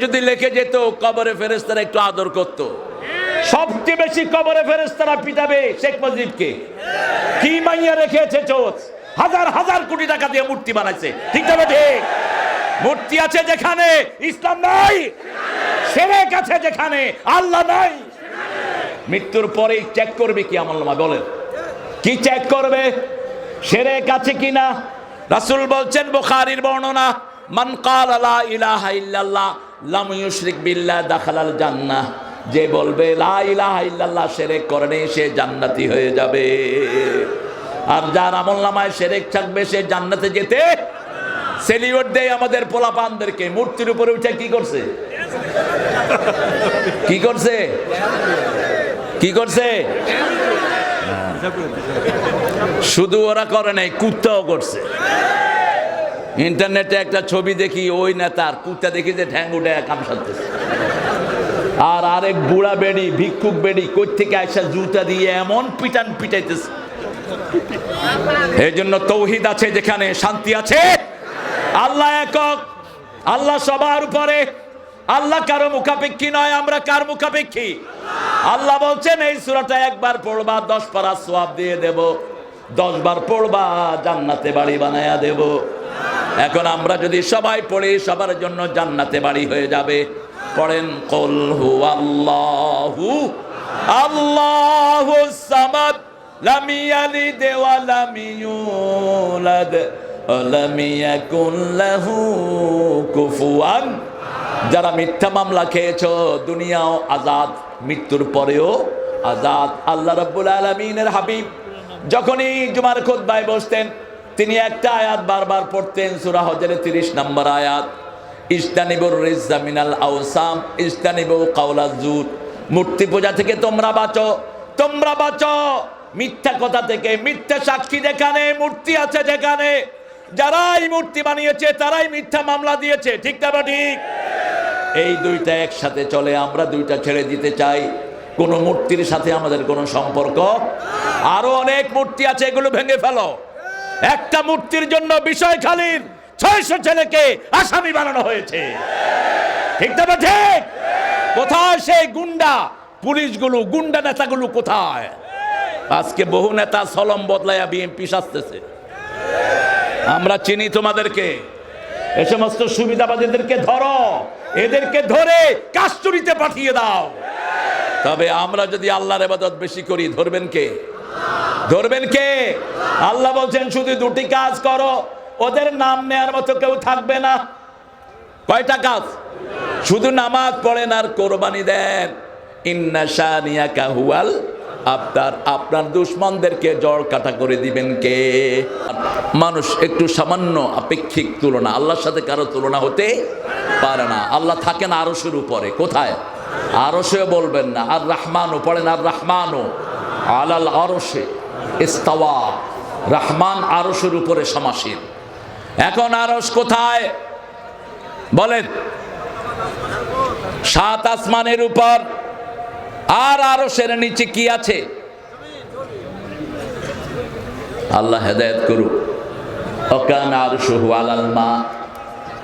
যদি লিখে যেত, কবরে ফেরেস্তারা একটু আদর করত। সবচেয়ে বেশি কবরে ফেরেস্তারা পিটাবে শেখ মুজিবকে কি মাইয়া রেখেছে চোচ হাজার হাজার কোটি টাকা দিয়ে মূর্তি বানাইছে। ঠিক তবে ঠিক মূর্তি আছে যেখানে, ইসলাম নাই। সেরেক আছে যেখানে, আল্লাহ নাই। মৃত্যুর পরেই চেক করবে কি আমল নামা, বলেন। কি চেক করবে? সেরেক আছে কিনা রাসুল বলছেন, বুখারীর বর্ণনা, মান ক্বালা লা ইলাহা ইল্লাল্লাহ লাম ইউশরিক বিল্লাহ দাখালাল জান্নাহ। যে বলবে, লা ইলাহা ইল্লাল্লাহ শিরক করে সে জান্নাতি হয়ে যাবে। আর যার আমল নামায় শিরক থাকবে, সে জান্নাতে যেতে সেলিউট দেয় আমাদের পোলাপানদেরকে। মূর্তির উপরে উঠে কি করছে? কি করছে? কি করছে? শুধু ওরা করে নাই, কুত্তাও করছে। ইন্টারনেটে একটা ছবি দেখি, ওই নেতার কুত্তা দেখি যে ঠ্যাং উঠে কাম আর আরেক বুড়া বেড়ি, ভিক্ষুক বেড়ি কই থেকে আসা জুতা দিয়ে এমন পিটান পিটাইতেছে। এই জন্য তৌহিদ আছে যেখানে, শান্তি আছে। আল্লাহ একক, আল্লাহ সবার উপরে। আল্লাহ কারও মুখাপেক্ষী নয়, আমরা কার মুখাপেক্ষী? আল্লাহ বলছেন, এই সুরাটা একবার পড়বা, দশ পারা সোয়াব দিয়ে দেব। দশ বার পড়বা, জান্নাতে বাড়ি বানায়া দেব। এখন আমরা যদি সবাই পড়ি, সবার জন্য জান্নাতে বাড়ি হয়ে যাবে। পড়েন, কল হু আল্লাহু আল্লাহু সামাদ, লাম ইয়ালিদ ওয়া লাম ইউলাদ লাম ইয়াকুন লাহু কুফুয়ান। যারা মিথ্যা মামলা খেয়েছ, দুনিয়াও আজাদ, মৃত্যুর পরেও আজাদ। আল্লাহ রাব্বুল আলামিনের হাবিব, যখনই জুমার খুতবায় বসতেন তিনি একটা আয়াত বারবার পড়তেন, সূরা হজরের 30 নম্বর আয়াত। ইস্তানিবুর রিজ্জা মিনাল আওসাম ইস্তানিবু কাওলাজ জুর মূর্তি পূজা থেকে তোমরা বাঁচো তোমরা বাঁচো। মিথ্যা কথা থেকে, মিথ্যা সাক্ষী যেখানে, মূর্তি আছে যেখানে। যারাই মূর্তি বানিয়েছে, তারাই মিথ্যা মামলা দিয়েছে, ঠিক না ঠিক? এই দুইটা একসাথে চলে, আমরা দুইটা ছেড়ে দিতে চাই। কোনো মূর্তির সাথে আমাদের কোনো সম্পর্ক? আরও অনেক মূর্তি আছে, এগুলো ভেঙে ফেলো। একটা মূর্তির জন্য বিষয় খালির ছয়শো ছেলেকে আসামি বানানো হয়েছে। ঠিক বা ঠিক কোথায় সেই গুন্ডা? পুলিশগুলো, গুন্ডা নেতাগুলো কোথায়? আজকে বহু নেতা সলম বদলাইয়া বিএনপি সাজতেছে। আমরা চিনি তোমাদেরকে। এ সমস্ত সুবিধাবাদীদেরকে ধরো। এদেরকে ধরে কাস্টরিতে পাঠিয়ে দাও। তবে আমরা যদি আল্লাহর এবাদত বেশি করি, ধরবেন কে? ধরবেন কে? আল্লাহ বলছেন, শুধু দুটি কাজ করো। ওদের নাম নেয়ার মতো কেউ থাকবে না। কয়টা কাজ? শুধু নামাজ পড়েন আর কোরবানি দেন। ইন্না শানিয়াকা হুয়াল আপনার আপনার দুশ্মনদেরকে জড় কাটা করে দিবেন কে? মানুষ একটু সামান্য আপেক্ষিক তুলনা, আল্লাহর সাথে কারও তুলনা হতে পারে না। আল্লাহ থাকেন আরশের উপরে। কোথায়? আরশেও বলবেন না, আর রাহমানও পড়েন, আর রাহমানও। আলাল আরশে ইস্তাওয়া, রহমান আরশের উপরে সমাসীন। এখন আরশ কোথায়? বলেন। সাত আসমানের উপর। আর আরসের নিচে কি আছে? আল্লাহ হেদায়ত করুক। অকান আর সুহু আলাল মা।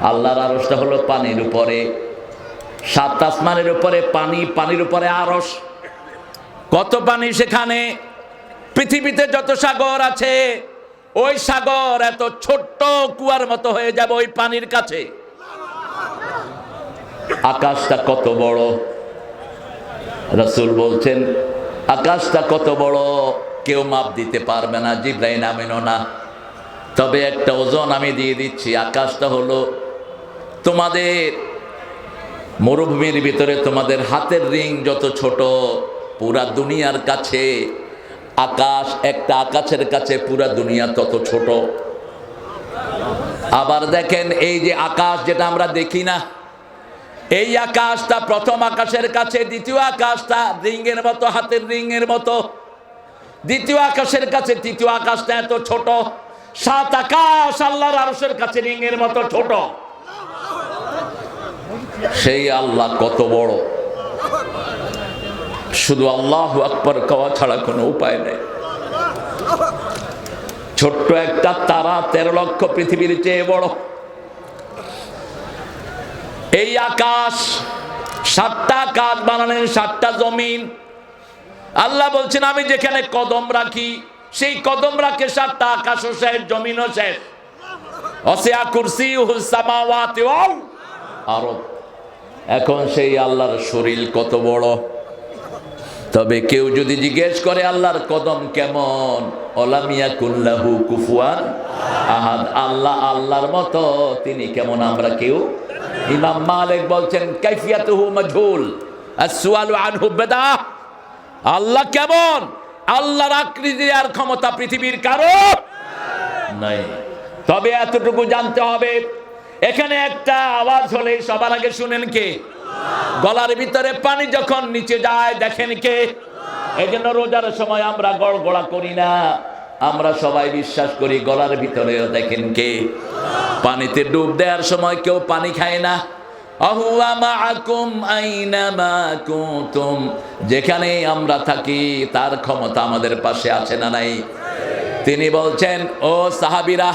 আল্লাহর আরসটা হলো পানির উপরে। সাত আসমানের উপরে পানি, পানির উপরে আরস কত পানি সেখানে? পৃথিবীতে যত সাগর আছে, ওই সাগর এত ছোট্ট কুয়ার মতো হয়ে যাবে ওই পানির কাছে। আকাশটা কত বড়? রসুল বলছেন, আকাশটা কত বড়? কেউ মাপ দিতে পারবে না জিব্রাইন আমিনও না। তবে একটা ওজন আমি দিয়ে দিচ্ছি, আকাশটা হলো তোমাদের মরুভূমির ভিতরে তোমাদের হাতের রিং যত ছোট পুরা দুনিয়ার কাছে, আকাশ একটা আকাশের কাছে, পুরা দুনিয়া তত ছোট। আবার দেখেন এই যে আকাশ যেটা আমরা দেখি না, এই আকাশটা প্রথম আকাশের কাছে, দ্বিতীয় আকাশটা রিংয়ের মতো, হাতের রিংয়ের মতো। দ্বিতীয় আকাশের কাছে, তৃতীয় আকাশটা এত ছোট, সাত আকাশ আল্লাহর আরশের কাছে রিংয়ের মতো ছোট। সেই আল্লাহ কত বড়। শুধু আল্লাহ আকবর কওয়া ছাড়া কোনো উপায় নেই। ছোট্ট একটা তারা তেরো লক্ষ পৃথিবীর চেয়ে বড়। এই আকাশ, সাতটা কাজ বানালেন, সাতটা জমিন। আল্লাহ বলছেন, আমি যেখানে কদম রাখি, সেই কদম রাখে সাতটা শেষ, জমিনও শেষ। অসিয়া কুরসি সামাওয়াতি ওয়াল আরব। এখন সেই আল্লাহর শরীর কত বড়? তবে কেউ যদি জিজ্ঞেস করে, আল্লাহর কদম কেমন? অলামিয়া কুল্লাহু কুফুয়ান আহাদ। আল্লাহ আল্লাহর মতো, তিনি কেমন আমরা কেউ? ইমাম মালিক বলছেন, কাইফিয়াতুহু মাজহুল, আসওয়ালু আনহু বেদা আল্লাহ কেমন? আল্লাহর আকৃতি আর ক্ষমতা পৃথিবীর কারও নাই। তবে এতটুকু জানতে হবে। এখানে একটা আওয়াজ হলে সবার আগে শুনেন কে? গলার ভিতরে পানি যখন নিচে যায়, দেখেন কে? এই জন্য রোজার সময় আমরা গড়গড়া করি না। আমরা সবাই বিশ্বাস করি, গলার ভিতরে দেখেন কে? পানিতে ডুব দেওয়ার সময় কেউ পানি খায় না। যেখানে আমরা থাকি, তার ক্ষমতা আমাদের পাশে আছে না নাই? তিনি বলছেন, ও সাহাবিরা,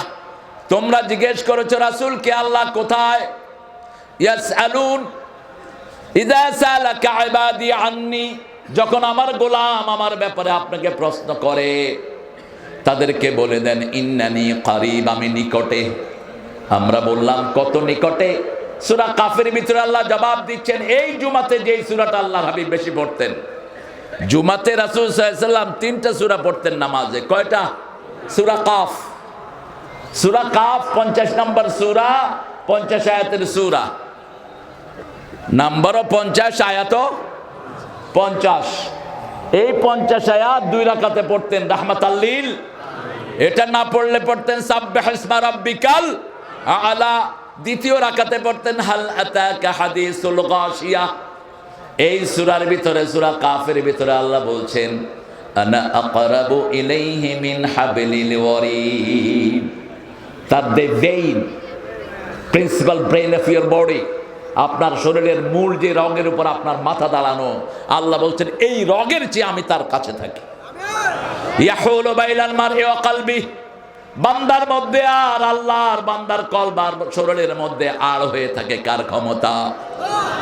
তোমরা জিজ্ঞেস করেছ রাসূল কে আল্লাহ কোথায়? আন্নি যখন আমার গোলাম আমার ব্যাপারে আপনাকে প্রশ্ন করে, তাদেরকে বলে দেন, ইন্নানি কারিব, আমি নিকটে। আমরা বললাম, কত নিকটে? সূরা কাফের ভিতরে আল্লাহ জবাব দিচ্ছেন, এই জুমাতে যেই সূরাটা আল্লাহ হাবিব বেশি পড়তেন। জুমাতে রাসূল সাল্লাম তিনটা সুরা পড়তেন নামাজে। কয়টা? সুরা কাফ। সুরা কাফ 50 নম্বর সুরা, পঞ্চাশ আয়াতের সূরা। নাম্বারও পঞ্চাশ আয়াত পঞ্চাশ। এই পঞ্চাশ আয়াত দুই রাকাতে পড়তেন রাহমাত আল্লিল এটা না পড়লে পড়তেন, সাব্বাহ ইসমা রাব্বিকাল। আলা দ্বিতীয় রাকাতে পড়তেন, হাল আতাকা হাদিসুল গাশিয়া। এই সূরার ভিতরে, সূরা কাফের ভিতরে আল্লাহ বলছেন, আনা আকরাবু ইলাইহি মিন হাবলিল ওয়ারিদ। তার vein principal brain of your body আপনার শরীরের মূল যে রঙের উপর আপনার মাথা দাঁড়ানো, আল্লাহ বলছেন, এই রঙের চেয়ে আমি তার কাছে থাকি। বান্দার মধ্যে আর আল্লাহর বান্দার কলবার শরীরের মধ্যে আর হয়ে থাকে কার ক্ষমতা?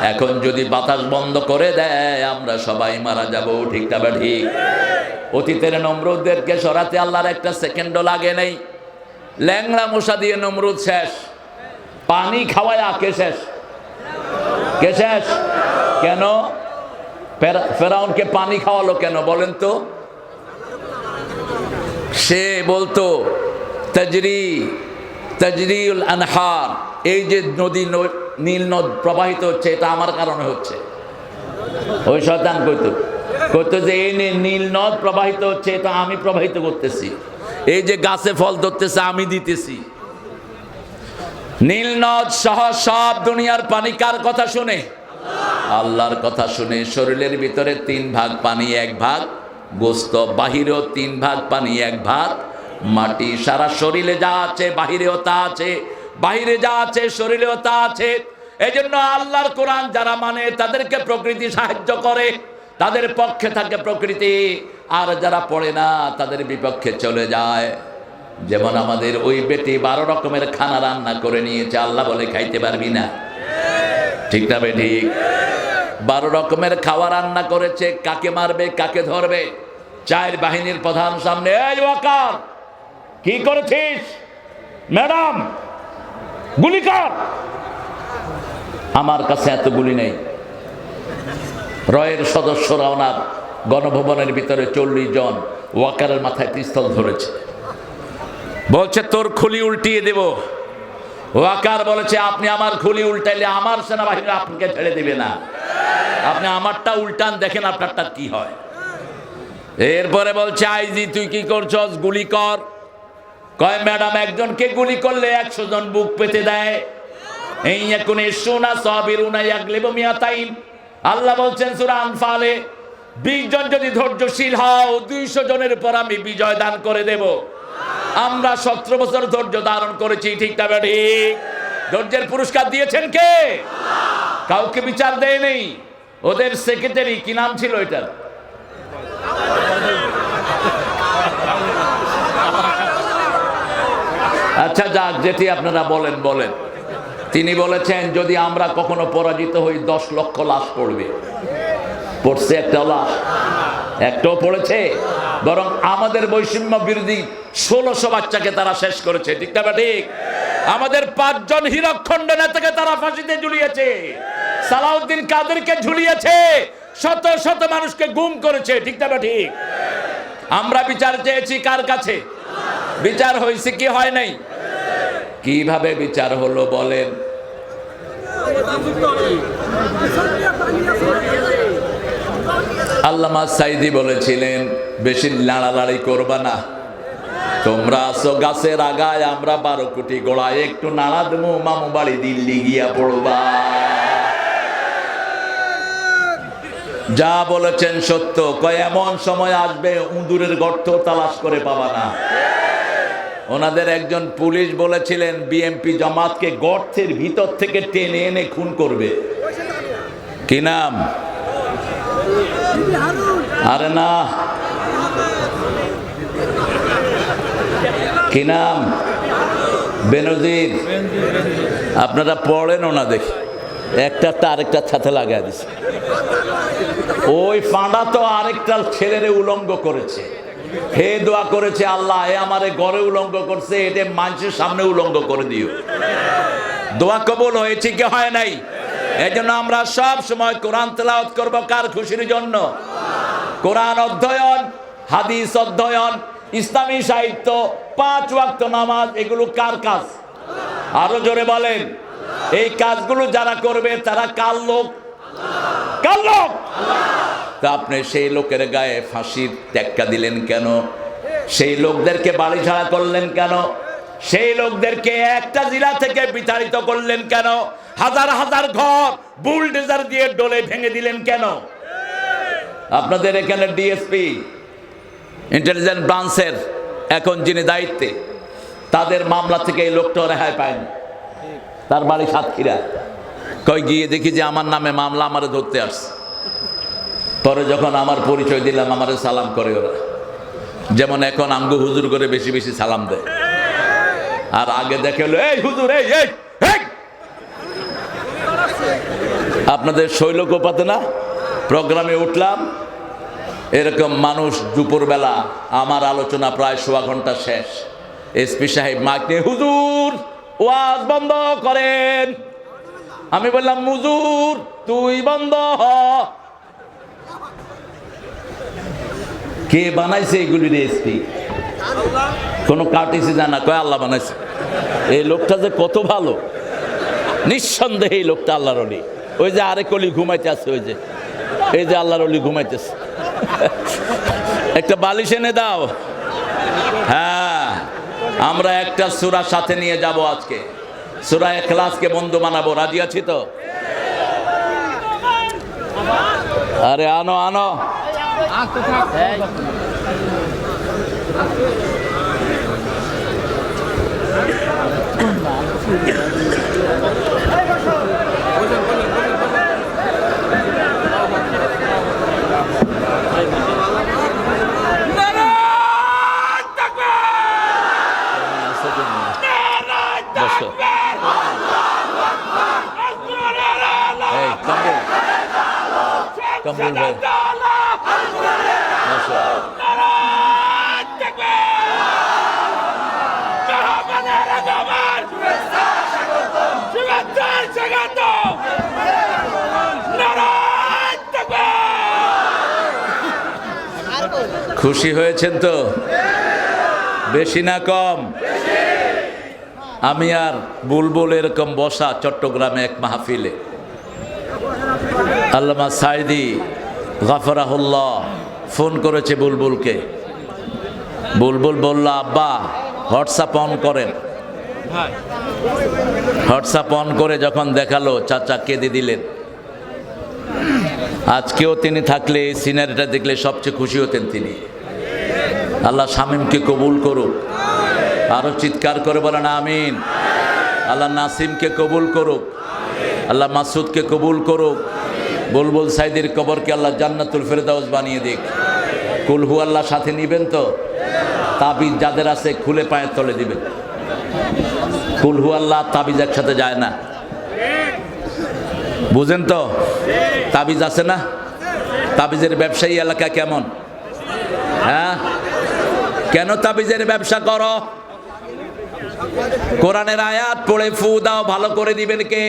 এখন যদি বাতাস বন্ধ করে দেয়, আমরা সবাই মারা যাব, ঠিক না ঠিক? অতীতের নমরুদদেরকে সরাতে আল্লাহর একটা সেকেন্ডও লাগে নেই। ল্যাংড়া মশা দিয়ে নমরুদ শেষ। পানি খাওয়ায় আঁকে শেষ? কে শেষ কেন? ফেরা- ফেরাউনকে পানি খাওয়ালো কেন বলেন তো? সে বলতো, তাজরি, তাজরিউল আনহার, এই যে নদী নীল নদ প্রবাহিত হচ্ছে, এটা আমার কারণে হচ্ছে। ওই শয়তান কইতো কইতো যে এই নীল নদ প্রবাহিত হচ্ছে, এটা আমি প্রবাহিত করতেছি। এই যে গাছে ফল ধরতেছে, আমি দিতেছি। নীল নদ সহ সব দুনিয়ার পানি কার কথা শুনে? আল্লাহর কথা শুনে শরীরের ভিতরে তিন ভাগ পানি, এক ভাগ গোস্ত, বাহিরেও তিন ভাগ পানি, এক ভাগ মাটি। সারা শরীরে যা আছে, বাহিরেও তা আছে, বাহিরে যা আছে, শরীরেও তা আছে। এই জন্য আল্লাহর কোরআন যারা মানে তাদেরকে প্রকৃতি সাহায্য করে, তাদের পক্ষে থাকে প্রকৃতি। আর যারা পড়ে না, তাদের বিপক্ষে চলে যায়। যেমন আমাদের ওই বেটি বারো রকমের খানা রান্না করে নিয়েছে, আল্লাহ বলে খাইতে পারবি না। ঠিক না বেটি? বারো রকমের খাওয়া রান্না করেছে, কাকে মারবে, কাকে ধরবে? চায়ের বাহিনীর প্রধান সামনে কি করেছিস? ম্যাডাম, গুলি কর! আমার কাছে এত গুলি নেই। রয়ের সদস্যরা ওনার গণভবনের ভিতরে চল্লিশ জন ওয়াকারের মাথায় পিস্তল ধরেছে। বলছে, তোর খুলি উল্টিয়ে দেব। ওয়াকার বলেছে, আপনি আমার খুলি উল্টাইলে আমার সেনাবাহিনী আপনাকে ছেড়ে দেবে না। আপনি আমারটা উল্টান, দেখেন আপনারটা কি হয়। এরপরে বলছে, আইজি, তুই কি করছস? গুলি কর। কয়, ম্যাডাম, একজনকে গুলি করলে একশো জন বুক পেতে দেয়। এই এখন মিয়াতাইন। আল্লাহ বলছেন আনফালে বিশ জন যদি ধৈর্যশীল হও, দুইশো জনের উপর আমি বিজয় দান করে দেব। আমরা সতেরো বছর ধৈর্য ধারণ করেছি, ঠিক না ঠিক ধৈর্যের পুরস্কার দিয়েছেন কে? কাউকে বিচার দেয় নেই ওদের সেক্রেটারি কি নাম ছিল এটার? আচ্ছা যাক, যেটি আপনারা বলেন বলেন। তিনি বলেছেন, যদি আমরা কখনো পরাজিত হই, দশ লক্ষ লাশ পড়বে। পড়ছে একটা লাশ। একটাও পড়েছে। বরং আমাদের বৈষম্য বিরোধী ষোলোশো বাচ্চাকে তারা শেষ করেছে, ঠিক না ঠিক? আমাদের পাঁচজন হীরকখণ্ড নেতাকে তারা ফাঁসিতে ঝুলিয়েছে। সালাউদ্দিন কাদেরকে ঝুলিয়েছে, শত শত মানুষকে গুম করেছে, ঠিক না ঠিক? আমরা বিচার চেয়েছি কার কাছে? বিচার হয়েছে কি হয় নাই? কীভাবে বিচার হলো বলেন? আল্লামা সাইদি বলেছিলেন বেশি লাড়ালাড়ি করবা না। তোমরা আসো গাছের আগায়, আমরা বারো কোটি গোড়ায়। একটু নাড়া দেবো, মামু বাড়ি দিল্লি গিয়া পড়বা। যা বলেছেন সত্য, কয় এমন সময় আসবে, উঁদুরের গর্ত তালাশ করে পাবা না। ওনাদের একজন পুলিশ বলেছিলেন, বিএমপি জামাতকে গর্তের ভিতর থেকে টেনে এনে খুন করবে। কি নাম? আরে না কি নাম? বেনজির। আপনারা পড়েন না দেখি একটা আরেকটার সাথে লাগাই দিছে। ওই ফাঁড়া তো আরেকটা ছেলেরে উলঙ্গ করেছে। হে দোয়া করেছে আল্লাহ, এ আমারে গড়ে উলঙ্গ করছে এটা মানুষের সামনে উলঙ্গ করে দিও। দোয়া কবুল হয়েছে কি হয় নাই? এই জন্য আমরা সব সময় কোরআন তেলাওয়াত করব কার খুশির জন্য? কোরআন অধ্যয়ন, হাদিস অধ্যয়ন ইসলামী সাহিত্য, পাঁচ ওয়াক্ত নামাজ, এগুলো কার কাজ? আরও জোরে বলেন। এই কাজগুলো যারা করবে, তারা কার লোক? কার লোক? তা আপনি সেই লোকের গায়ে ফাঁসির টেক্কা দিলেন কেন? সেই লোকদেরকে বাড়ি ছাড়া করলেন কেন? সেই লোকদেরকে একটা জেলা থেকে বিতাড়িত করলেন কেন? হাজার হাজার ঘর বুলডেজার দিয়ে ডোলে ভেঙে দিলেন কেন? আপনাদের এখানে ডিএসপি ইন্টেলিজেন্ট ব্রাঞ্চের এখন যিনি দায়িত্বে, তাদের মামলা থেকে এই লোকটা রেহাই পায়নি তার বাড়ি সাতক্ষীরা। কই গিয়ে দেখি যে আমার নামে মামলা আমারে ধরতে আসছে। পরে যখন আমার পরিচয় দিলাম, আমারে সালাম করে ওরা। যেমন এখন আঙ্গু হুজুর করে বেশি বেশি সালাম দেয়। আর আগে দেখে এই হুজুর এই এই!" আপনাদের শৈলকোপাতে না, প্রোগ্রামে উঠলাম এরকম মানুষ দুপুরবেলা, আমার আলোচনা প্রায় সোয়া ঘণ্টা শেষ। এসপি সাহেব নিয়ে, হুজুর, ওয়াজ বন্ধ করেন। আমি বললাম মুজুর তুই বন্ধ হ। কে বানাইছে এগুলি রেসিপি কোনো কাটিছে জানা? কয় আল্লাহ বানাইছে? এই লোকটা যে কত ভালো। নিঃসন্দেহে এই লোকটা আল্লাহর অলি। ওই যে আরেক অলি ঘুমাইতে আছে, ওই যে। এই যে আল্লাহর অলি ঘুমাইতেছে। একটা বালিশ এনে দাও। হ্যাঁ আমরা একটা সুরা সাথে নিয়ে যাব আজকে। সুরা এখলাসকে বন্ধু বানাবো, রাজি আছি তো? আরে আনো আনো বসো এই কম্বল কম্বল ভাই খুশি হয়েছেন তো? বেশি না কম? আমি আর বুলবুল এরকম বসা চট্টগ্রামে এক মাহফিলে। আল্লামা সাইদি গাফরাহুল্লাহ, ফোন করেছে বুলবুলকে। বুলবুল বলল, আব্বা, হোয়াটসঅ্যাপ অন করেন। হোয়াটসঅ্যাপ অন করে যখন দেখাল, চাচা কেঁদে দিলেন। আজকেও তিনি থাকলে, এই সিনারিটা দেখলে সবচেয়ে খুশি হতেন তিনি। আল্লাহ শামীমকে কবুল করুক। আরও চিৎকার করে বলেন, আমিন। আল্লাহ নাসিমকে কবুল করুক। আল্লাহ মাসুদকে কবুল করুক। বুলবুল সাইদের কবরকে আল্লাহ জান্নাতুল ফেরদাউস বানিয়ে দিক। কুলহু আল্লাহ সাথে নিবেন তো? তাবিজ যাদের আছে খুলে পায়ের তলে দিবেন। কুলহু আল্লাহ তাবিজ একসাথে যায় না। বুঝেন তো? তাবিজ আছে না? তাবিজের ব্যবসায়ী এলাকা কেমন? হ্যাঁ? কেন তাবিজের ব্যবসা করো? কোরআনের আয়াত পড়ে ফু দাও, ভালো করে দিবেন কে?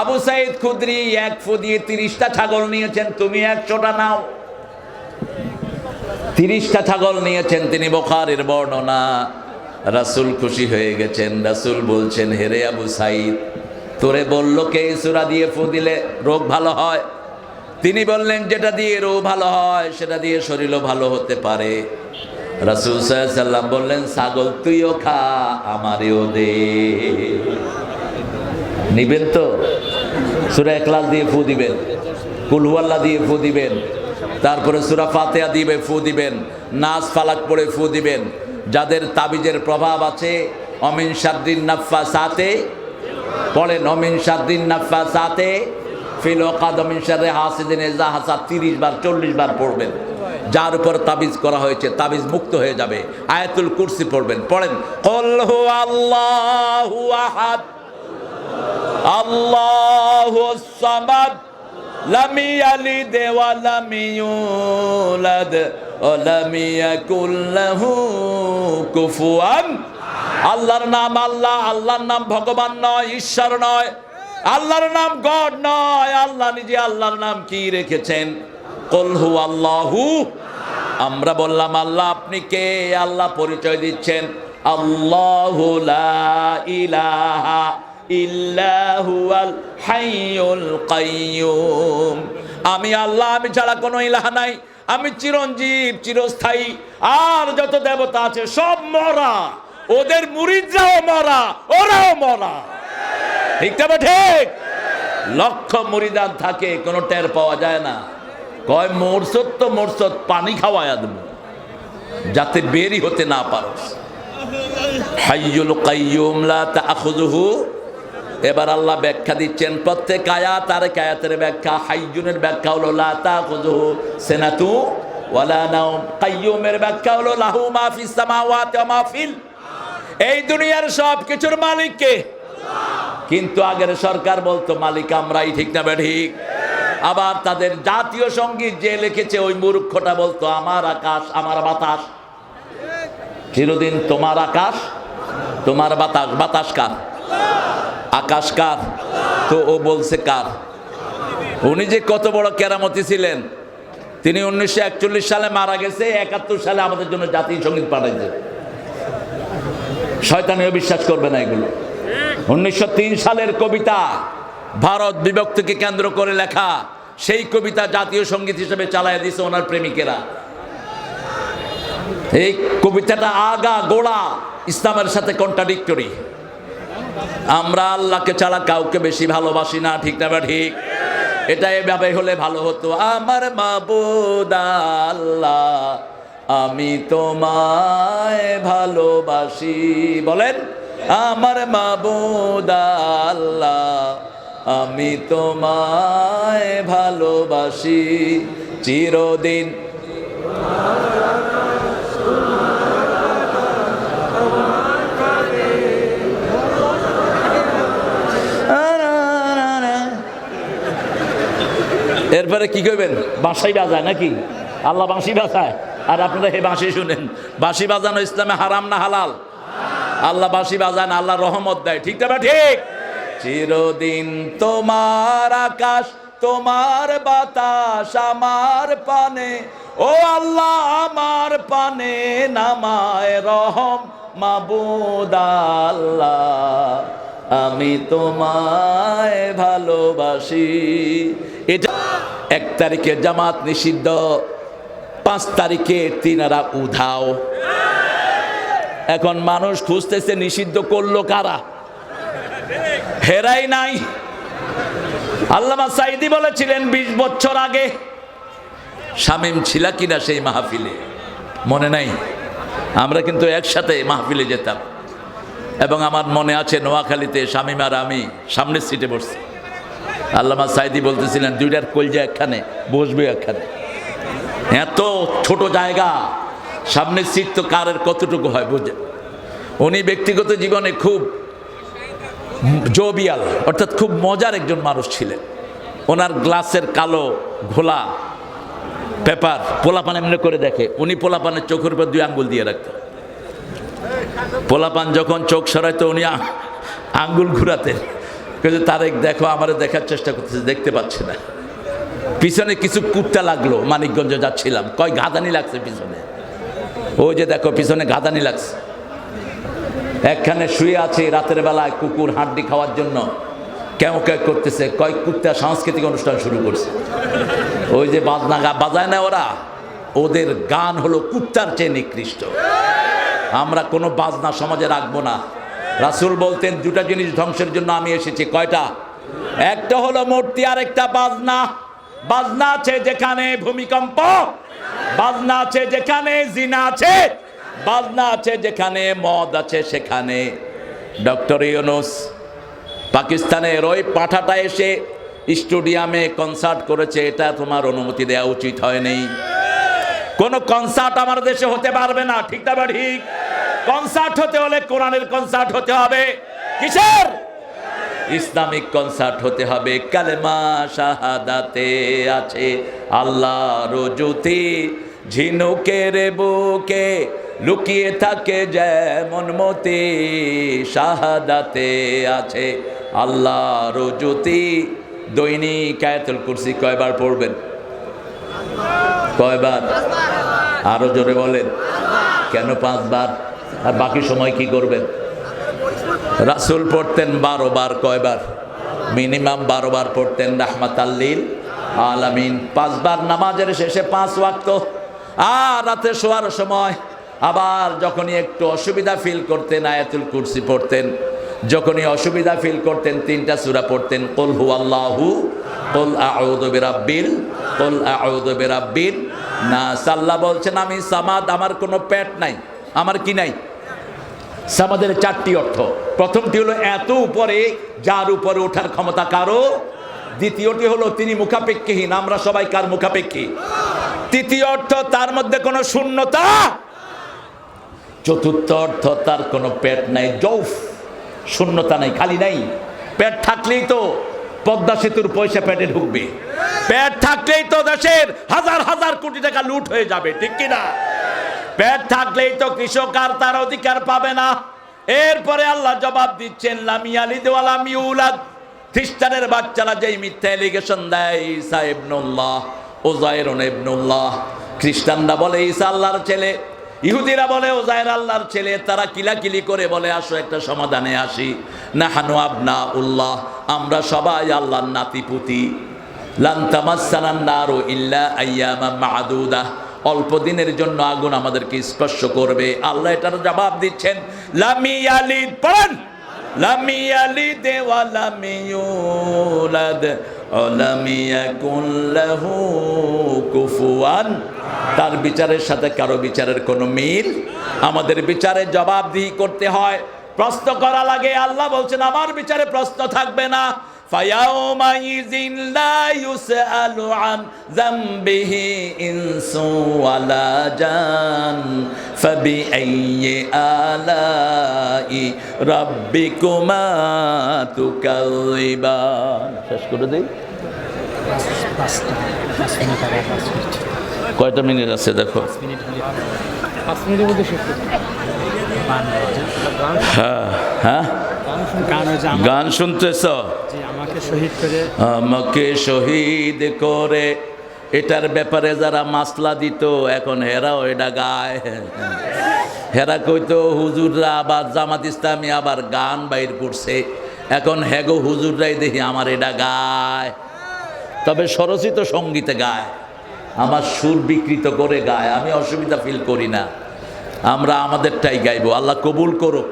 আবু সাইদ খুদ্রি এক ফু দিয়ে তিরিশটা ছাগল নিয়েছেন, তুমি একশোটা নাও। তিরিশটা ছাগল নিয়েছেন তিনি বোখারের বর্ণনা। রাসুল খুশি হয়ে গেছেন, রাসুল বলছেন হেরে আবু সাইদ, তোরে বলল কে সুরা দিয়ে ফু দিলে রোগ ভালো হয়? তিনি বললেন, যেটা দিয়ে রোগ ভালো হয়, সেটা দিয়ে শরীরও ভালো হতে পারে। রাসুল সাল্লাম বললেন, ছাগল তুইও খা, আমারেও দে। নিবেন তো? সুরা একলাল দিয়ে ফু দিবেন। কুলহুয়াল্লা দিয়ে ফু দিবেন। তারপরে সুরা ফাতেহা দিয়ে ফু দিবেন। নাচ ফালাক পড়ে ফু দিবেন। যাদের তাবিজের প্রভাব আছে, অমিন সাদ্দিন নাফা সাথে পড়েন অমিন সাদ্দিন নাফা সাথে ফিল ওকাদ অমিন সারে হাসিদিন এজা হাসা তিরিশ বার, চল্লিশ বার পড়বেন। যার উপর তাবিজ করা হয়েছে, তাবিজ মুক্ত হয়ে যাবে। আয়াতুল কুরসি পড়বেন। পড়েন, কল হু আল্লাহু আহাদ। আল্লাহু কুফুয়ান। আল্লাহর নাম আল্লাহ, আল্লাহর নাম ভগবান নয়, ঈশ্বর নয়, আল্লাহর নাম গড নয়। আল্লাহ নিজে আল্লাহর নাম কি রেখেছেন? কল হু আল্লাহু আমরা বললাম, আল্লাহ আপনি কে? আল্লাহ পরিচয় দিচ্ছেন। আল্লাহু ইলাহা আমি আল্লাহ, আমি ছাড়া কোনো ইলাহা নাই। আমি চিরঞ্জীব, চিরস্থায়ী। আর যত দেবতা আছে, সব মরা। ওদের মুরিদরাও মরা, ওরাও মরা। ঠিক তবে ঠিক? লক্ষ মুরিদান থাকে, কোনো টের পাওয়া যায় না। কয় মোরসত তো মোরসত পানি খাওয়ায় দেবো। যাতে বেরি হতে না পারো। হাইয়ুল কাইয়ুম লা তাখুযুহু এবার আল্লাহ ব্যাখ্যা দিচ্ছেন প্রত্যেক আয়াত আর আয়াতের ব্যাখ্যা। হাইজুনের ব্যাখ্যা হলো লা তাখুযুহু সিনাতু ওয়ালা নাওম। কাইয়ুমের ব্যাখ্যা হলো লাহু মা ফিস সামাওয়াতি ওয়া মা ফিল। এই দুনিয়ার সব কিছুর মালিক কে? কিন্তু আগের সরকার বলতো মালিক আমরাই ঠিক না ঠিক আবার তাদের জাতীয় সংগীত যে লিখেছে ওই মূর্খটা বলতো আমার আকাশ আমার বাতাস। চিরদিন তোমার আকাশ তোমার বাতাস বাতাস কার? আকাশ কার? তো ও বলছে কার? উনি যে কত বড় কেরামতি ছিলেন। তিনি উনিশশো একচল্লিশ সালে মারা গেছে, একাত্তর সালে আমাদের জন্য জাতীয় সংগীত পাঠাইছে। শয়তানিও বিশ্বাস করবে না এগুলো। উনিশশো তিন সালের কবিতা ভারত বিভক্তিকে কেন্দ্র করে লেখা, সেই কবিতা জাতীয় সংগীত হিসেবে চালায় দিয়েছে ওনার প্রেমিকেরা। এই কবিতাটা আগা গোড়া ইসলামের সাথে কন্ট্রাডিক্টরি আমরা আল্লাহকে ছাড়া কাউকে বেশি ভালোবাসি না, ঠিক না ঠিক? এটা এভাবে হলে ভালো হতো। আমার আল্লাহ, আমি তোমায় ভালোবাসি। বলেন, আমার আল্লাহ, আমি তোমায় ভালোবাসি। চিরদিন এরপরে কি করবেন বাঁশাই বাজায় নাকি? আল্লাহ বাঁশি বাজায়। আর আপনারা হে বাঁশি শুনেন। বাঁশি বাজানো ইসলামে হারাম না হালাল? আল্লাহ বাঁশি বাজান আল্লাহ রহমত দেয়। ঠিক তবে ঠিক? চিরদিন তোমার আকাশ, তোমার বাতাস আমার পানে। ও আল্লাহ, আমার পানে নামায় রহম। মাবুদ আল্লাহ, আমি তোমায় ভালোবাসি। এটা এক তারিখে জামাত নিষিদ্ধ, পাঁচ তারিখে তিনারা উধাও। এখন মানুষ খুঁজতেছে নিষিদ্ধ করল কারা? হেরাই নাই। আল্লামা সাইদি বলেছিলেন, বিশ বছর আগে শামীম ছিল কিনা সেই মাহফিলে? মনে নাই? আমরা কিন্তু একসাথে মাহফিলে যেতাম। এবং আমার মনে আছে, নোয়াখালীতে শামিম আর আমি সামনের সিটে বসছি। আল্লামা সাইদি বলতেছিলেন, দুইটার কলজা একখানে, বসবে একখানে। এত ছোট জায়গা সামনের সিট তো কারের কতটুকু হয় বুঝে? উনি ব্যক্তিগত জীবনে খুব জবিয়াল, অর্থাৎ খুব মজার একজন মানুষ ছিলেন। ওনার গ্লাসের কালো, ঘোলা পেপার পোলাপান এমনি করে দেখে। উনি পোলাপানের চোখের উপর দুই আঙ্গুল দিয়ে রাখতেন। পোলাপান যখন চোখ সরাইতো, উনি আঙ্গুল ঘুরাতেন। কিন্তু তারেক দেখো, আমার দেখার চেষ্টা করতেছে, দেখতে পাচ্ছে না। পিছনে কিছু কুত্তা লাগল, মানিকগঞ্জ যাচ্ছিলাম। কয় গাদানি লাগছে পিছনে। ওই যে দেখো, পিছনে গাদানি লাগছে। একখানে শুয়ে আছে রাতের বেলায় কুকুর হাড্ডি খাওয়ার জন্য। কেমন কে করতেছে, কয় কুত্তা সাংস্কৃতিক অনুষ্ঠান শুরু করছে। ওই যে বাজনা গা বাজায় না ওরা? ওদের গান হলো কুত্তার চেয়ে নিকৃষ্ট। আমরা কোনো বাজনা সমাজে রাখব না। রাসুল বলতেন, দুটা জিনিস ধ্বংসের জন্য আমি এসেছি। কয়টা? একটা হলো মূর্তি আর একটা বাজনা। বাজনা আছে যেখানে ভূমিকম্প, বাজনা আছে যেখানে জিনা আছে, বাজনা আছে যেখানে মদ আছে সেখানে। ডক্টর ইউনুস, পাকিস্তানের ওই পাঠাটা এসে স্টুডিয়ামে কনসার্ট করেছে, এটা তোমার অনুমতি দেওয়া উচিত হয়নি। কোন কনসার্ট আমার দেশে হতে পারবে না, ঠিক না ঠিক? কনসার্ট হতে হলে কোরআনের কনসার্ট হতে হবে। কিসের? ইসলামিক কনসার্ট হতে হবে। কালেমা শাহাদাতে আছে আল্লাহর জ্যোতি ঝিনুকের বুকে লুকিয়ে থাকে যেমন মতি। শাহাদাতে আছে আল্লাহ জ্যোতি দৈনিক আয়াতুল কুরসি কয়বার পড়বেন? কয়বার? আরও জোরে বলেন। কেন পাঁচবার? আর বাকি সময় কি করবেন? রাসুল পড়তেন বারো বার কয়বার? মিনিমাম বারো বার পড়তেন রাহমাত আল্লিল আলামিন। পাঁচবার নামাজের শেষে পাঁচ ওয়াক্ত। আর রাতে শোয়ার সময় আবার যখনই একটু অসুবিধা ফিল করতেন, আয়াতুল কুরসি পড়তেন, যখনই অসুবিধা ফিল করতেন, তিনটা সূরা পড়তেন, কুল হু আল্লাহু কুল আউযু বিরাব্বিল, কুল আউযু বিরাব্বিন। নাস আল্লাহ বলছেন, আমি সামাদ, আমার কোনো প্যাট নাই, আমার কি নাই? সামাদের চারটি অর্থ। প্রথমটি হলো, এত উপরে যার উপরে ওঠার ক্ষমতা কারও? দ্বিতীয়টি হলো, তিনি মুখাপেক্ষীহীন, আমরা সবাই কার মুখাপেক্ষী? তৃতীয় অর্থ, তার মধ্যে কোনো শূন্যতা? চতুর্থ অর্থ, তার কোনো পেট নাই, জৌফ, শূন্যতা নাই, খালি নাই। পেট থাকলেই তো পদ্মা সেতুর পয়সা পেটে ঢুকবে। পেট থাকলেই তো দেশের হাজার হাজার কোটি টাকা লুট হয়ে যাবে, ঠিক কিনা? পেট থাকলেই তো কৃষক আর তার অধিকার পাবে না। এরপরে আল্লাহ জবাব দিচ্ছেন লামিয়ালি দেওয়ালাম ইউলাদ। খ্রিস্টানের বাচ্চারা যেই মিথ্যা এলিগেশন দেয়, ঈসা ইবনুল্লাহ ওজায়রন ইবনুল্লাহ। খ্রিস্টানরা বলে, ঈসা আল্লাহর ছেলে। ইহুদিরা বলে ওজায়ের আল্লাহর ছেলে। তারা কিলাকিলি করে বলে, আসো একটা সমাধানে আসি। না হানু আবনা উল্লাহ আমরা সবাই আল্লাহর নাতিপুতি। লান্তামাসানান্নারো ইল্লা আইয়ামা মাহাদুদা অল্প দিনের জন্য আগুন আমাদেরকে স্পর্শ করবে। আল্লাহ এটার জবাব দিচ্ছেন, লামি আলিদ পড়েন। লামি আলিদ ওয়া লামি ইউলাদ লামি ইয়াকুন লাহু কুফুয়ান তার বিচারের সাথে কারও বিচারের কোনো মিল? আমাদের বিচারে জবাবদিহি করতে হয়। প্রশ্ন করা লাগে, আল্লাহ বলছেন, আমার বিচারে প্রশ্ন থাকবে না। فيومئذ لا يسأل عن ذنبه إنس ولا جان فبأي آلاء ربكما تكذبان শেষ করে দিই পাঁচটা পাঁচ মিনিট আগে পাঁচ মিনিট কয়টা মিনিট আছে দেখো মিনিট হলে পাঁচ মিনিটের মধ্যে শেষ করতে গান হ্যাঁ হ্যাঁ গান শুন গান হয়েছে আমার গান শুনতেছ যে আমাকে শহীদ করে। এটার ব্যাপারে যারা মাসলা দিত, এখন হেরাও এটা গায়। হেরা কইতো, হুজুররা আবার জামাত ইসলামী আবার গান বাইর করছে। এখন হেগো হুজুররাই দেখি আমার এটা গায়। তবে স্বরচিত সঙ্গীতে গায়। আমার সুর বিকৃত করে গায়। আমি অসুবিধা ফিল করি না। আমরা আমাদেরটাই গাইবো। আল্লাহ কবুল করুক।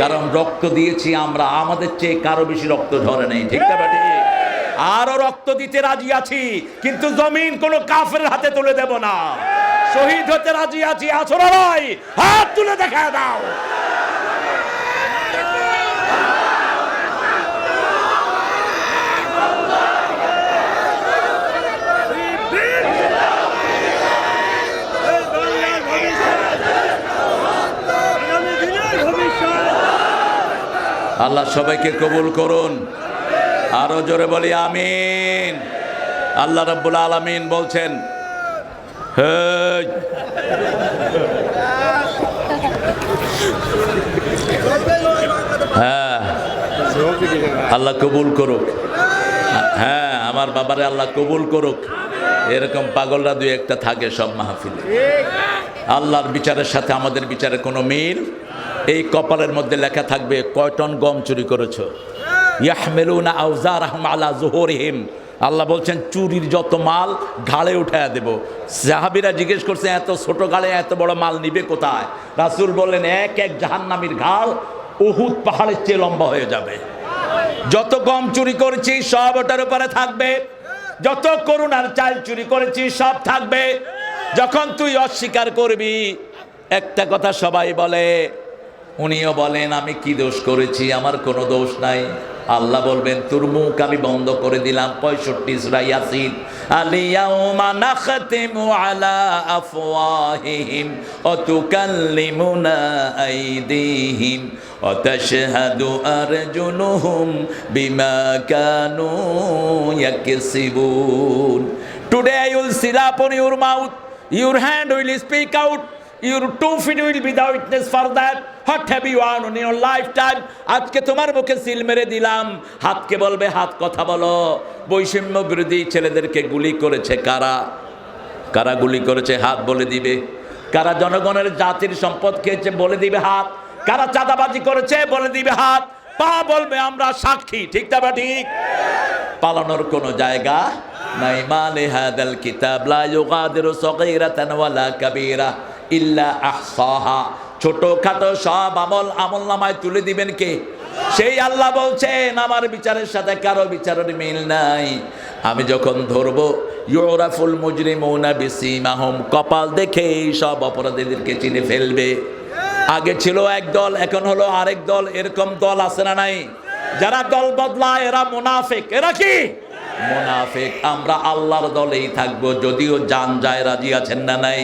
কারণ রক্ত দিয়েছি আমরা, আমাদের চেয়ে কারও বেশি রক্ত ঝরে নেই, ঠিক না আরও রক্ত দিতে রাজি আছি, কিন্তু জমিন কোনো কাফের হাতে তুলে দেব না। শহীদ হতে রাজি আছি, আছো হাত তুলে দেখা দাও। আল্লাহ সবাইকে কবুল করুন। আরও জোরে বলি, আমিন। আল্লাহ রাব্বুল আলামিন বলছেন হ্যাঁ আল্লাহ কবুল করুক। হ্যাঁ আমার বাবারে আল্লাহ কবুল করুক। এরকম পাগলরা দুই একটা থাকে সব মাহফিলে। আল্লাহর বিচারের সাথে আমাদের বিচারে কোনো মিল এই কপালের মধ্যে লেখা থাকবে, কয় টন গম চুরি করেছ? ইয়াহমেলুনা আউজার আহম আলা জোহরহিম। আল্লাহ বলছেন, চুরির যত মাল, ঘাড়ে উঠায় দেব। সাহাবিরা জিজ্ঞেস করছে, এত ছোট ঘাড়ে এত বড় মাল নিবে কোথায়? রাসূল বললেন, এক এক জাহান্নামীর ঘাড় উহুদ পাহাড়ের চেয়ে লম্বা হয়ে যাবে। যত গম চুরি করেছি, সব ওটার উপরে থাকবে। যত করুণার চাল চুরি করেছি, সব থাকবে। যখন তুই অস্বীকার করবি, একটা কথা সবাই বলে উনিও বলেন আমি কি দোষ করেছি? আমার কোনো দোষ নাই। আল্লাহ বলবেন তোর মুখ আমি বন্ধ করে দিলাম। পঁয়ষট্টি সুরা ইয়াসিন। আলা বিমা will seal upon your mouth, your hand will speak out, your two feet will be the witness for that. What have you done in your lifetime? আজকে তোমার মুখে সিল মেরে দিলাম। হাতকে বলবে, হাত কথা বলো। বৈষম্য বিরোধী ছেলেদেরকে গুলি করেছে কারা? কারা গুলি করেছে? হাত বলে দিবে। কারা জনগণের জাতির সম্পদ খেয়েছে, বলে দিবে হাত। কারা চাঁদাবাজি করেছে, বলে দিবে হাত। পা বলবে, আমরা সাক্ষী। ঠিক তা ঠিক? পালানোর কোনো জায়গা নাই। মানে হাদাল কিতাব লা ইউগাদিরু সগীরাতান ওয়ালা কাবীরা। ইল্লা আহসাহা। ছোট খাটো সব আমল আমল নামায় তুলে দিবেন কে? সেই আল্লাহ বলছেন, আমার বিচারের সাথে কারও বিচারের মিল নাই। আমি যখন ধরবো, ইউরাফুল মুজরিমুনা বিসিমাহুম কপাল দেখে সব অপরাধীদেরকে চিনে ফেলবে। আগে ছিল এক দল, এখন হলো আরেক দল। এরকম দল আছে না নাই? যারা দল বদলায়, এরা মুনাফিক। এরা কি? মুনাফিক। আমরা আল্লাহর দলেই থাকব, যদিও জান যায়, রাজি আছেন না নাই?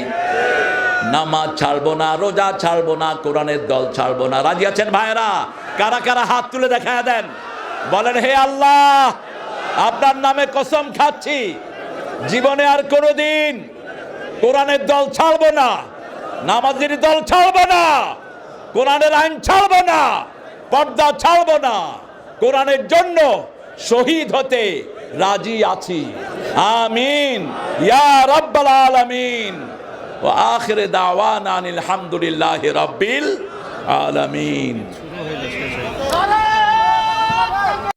নামাজ ছাড়বো না, রোজা ছাড়বো না, কোরআনের দল ছাড়বো না। রাজি আছেন ভাইরা কারা কারা হাত তুলে দেখা দেন? বলেন, হে আল্লাহ, আপনার নামে কসম খাচ্ছি। জীবনে আর কোনোদিন কোরআনের দল ছাড়বো না, নামাজের দল ছাড়বো না, কোরআনের আইন ছাড়বো না, পর্দা ছাড়বো না। কোরআনের জন্য শহীদ হতে রাজি আছি। আমিন। ইয়া রাব্বাল আলামিন। ও আখরে দাওয়ান আনিল হামদুলিল্লাহ রব্বিল আলমিন।